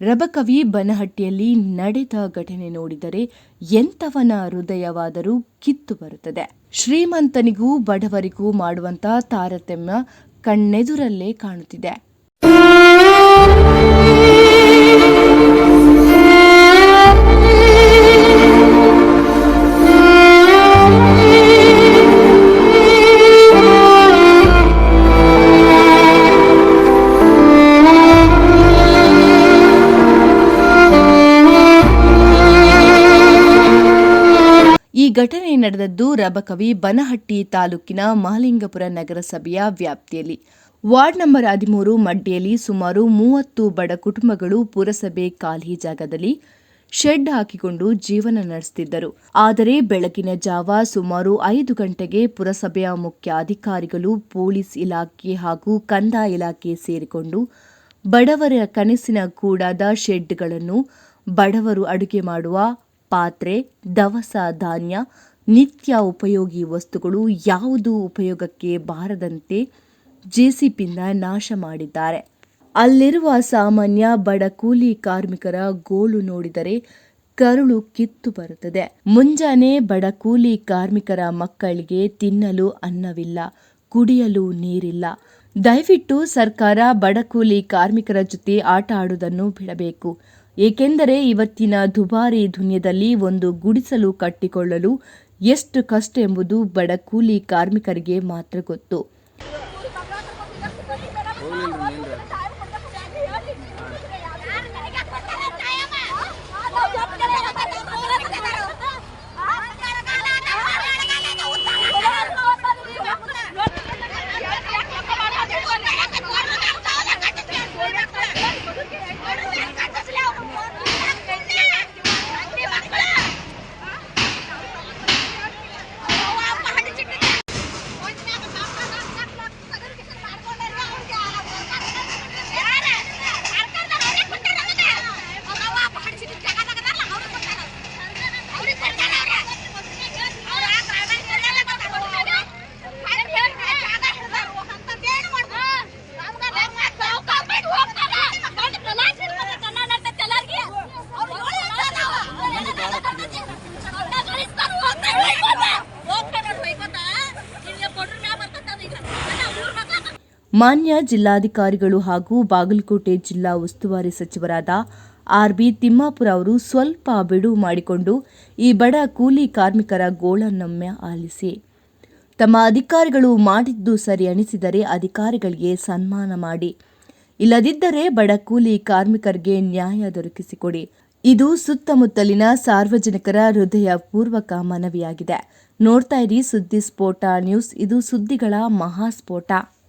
ರಬಕವಿ ಬನಹಟ್ಟಿಯಲ್ಲಿ ನಡೆದ ಘಟನೆ ನೋಡಿದರೆ ಎಂಥವನ ಹೃದಯವಾದರೂ ಕಿತ್ತು ಬರುತ್ತದೆ. ಶ್ರೀಮಂತನಿಗೂ ಬಡವರಿಗೂ ಮಾಡುವಂತ ತಾರತಮ್ಯ ಕಣ್ಣೆದುರಲ್ಲೇ ಕಾಣುತ್ತಿದೆ. ಘಟನೆ ನಡೆದದ್ದು ರಬಕವಿ ಬನಹಟ್ಟಿ ತಾಲೂಕಿನ ಮಹಲಿಂಗಪುರ ನಗರಸಭೆಯ ವ್ಯಾಪ್ತಿಯಲ್ಲಿ. ವಾರ್ಡ್ ನಂಬರ್ ಹದಿಮೂರು ಮಡ್ಡಿಯಲ್ಲಿ ಸುಮಾರು ಮೂವತ್ತು ಬಡ ಕುಟುಂಬಗಳು ಪುರಸಭೆ ಖಾಲಿ ಜಾಗದಲ್ಲಿ ಶೆಡ್ ಹಾಕಿಕೊಂಡು ಜೀವನ ನಡೆಸುತ್ತಿದ್ದರು ಆದರೆ ಬೆಳಗಿನ ಜಾವ ಸುಮಾರು ಐದು ಗಂಟೆಗೆ ಪುರಸಭೆಯ ಮುಖ್ಯ ಅಧಿಕಾರಿಗಳು ಪೊಲೀಸ್ ಇಲಾಖೆ ಹಾಗೂ ಕಂದಾಯ ಇಲಾಖೆ ಸೇರಿಕೊಂಡು ಬಡವರ ಕನಸಿನ ಕೂಡಾದ ಶೆಡ್ಗಳನ್ನು ಬಡವರು ಅಡುಗೆ ಮಾಡುವ ಪಾತ್ರೆ, ದವಸ, ಧಾನ್ಯ, ನಿತ್ಯ ಉಪಯೋಗಿ ವಸ್ತುಗಳು ಯಾವುದೂ ಉಪಯೋಗಕ್ಕೆ ಬಾರದಂತೆ ಜೆಸಿಪಿಯಿಂದ ನಾಶ ಮಾಡಿದ್ದಾರೆ. ಅಲ್ಲಿರುವ ಸಾಮಾನ್ಯ ಬಡ ಕೂಲಿ ಕಾರ್ಮಿಕರ ಗೋಳು ನೋಡಿದರೆ ಕರುಳು ಕಿತ್ತು ಬರುತ್ತದೆ. ಮುಂಜಾನೆ ಬಡ ಕೂಲಿ ಕಾರ್ಮಿಕರ ಮಕ್ಕಳಿಗೆ ತಿನ್ನಲು ಅನ್ನವಿಲ್ಲ, ಕುಡಿಯಲು ನೀರಿಲ್ಲ. ದಯವಿಟ್ಟು ಸರ್ಕಾರ ಬಡ ಕೂಲಿ ಕಾರ್ಮಿಕರ ಜೊತೆ ಆಟ ಆಡುವುದನ್ನು ಬಿಡಬೇಕು. ಏಕೆಂದರೆ ಇವತ್ತಿನ ದುಬಾರಿ ಧುನ್ಯದಲ್ಲಿ ಒಂದು ಗುಡಿಸಲು ಕಟ್ಟಿಕೊಳ್ಳಲು ಎಷ್ಟು ಕಷ್ಟ ಎಂಬುದು ಬಡ ಕೂಲಿ ಕಾರ್ಮಿಕರಿಗೆ ಮಾತ್ರ ಗೊತ್ತು. ಮಾನ್ಯ ಜಿಲ್ಲಾಧಿಕಾರಿಗಳು ಹಾಗೂ ಬಾಗಲಕೋಟೆ ಜಿಲ್ಲಾ ಉಸ್ತುವಾರಿ ಸಚಿವರಾದ ಆರ್ ಬಿ ತಿಮ್ಮಾಪುರ ಅವರು ಸ್ವಲ್ಪ ಬಿಡುವು ಮಾಡಿಕೊಂಡು ಈ ಬಡ ಕೂಲಿ ಕಾರ್ಮಿಕರ ಗೋಳನಮ್ಯ ಆಲಿಸಿ. ತಮ್ಮ ಅಧಿಕಾರಿಗಳು ಮಾಡಿದ್ದು ಸರಿ ಅನಿಸಿದರೆ ಅಧಿಕಾರಿಗಳಿಗೆ ಸನ್ಮಾನ ಮಾಡಿ. ಇಲ್ಲದಿದ್ದರೆ ಬಡ ಕೂಲಿ ಕಾರ್ಮಿಕರಿಗೆ ನ್ಯಾಯ ದೊರಕಿಸಿಕೊಡಿ. ಇದು ಸುತ್ತಮುತ್ತಲಿನ ಸಾರ್ವಜನಿಕರ ಹೃದಯಪೂರ್ವಕ ಮನವಿಯಾಗಿದೆ. ನೋಡ್ತಾ ಇರಿ ಸುದ್ದಿ ಸ್ಫೋಟ ನ್ಯೂಸ್. ಇದು ಸುದ್ದಿಗಳ ಮಹಾಸ್ಫೋಟ.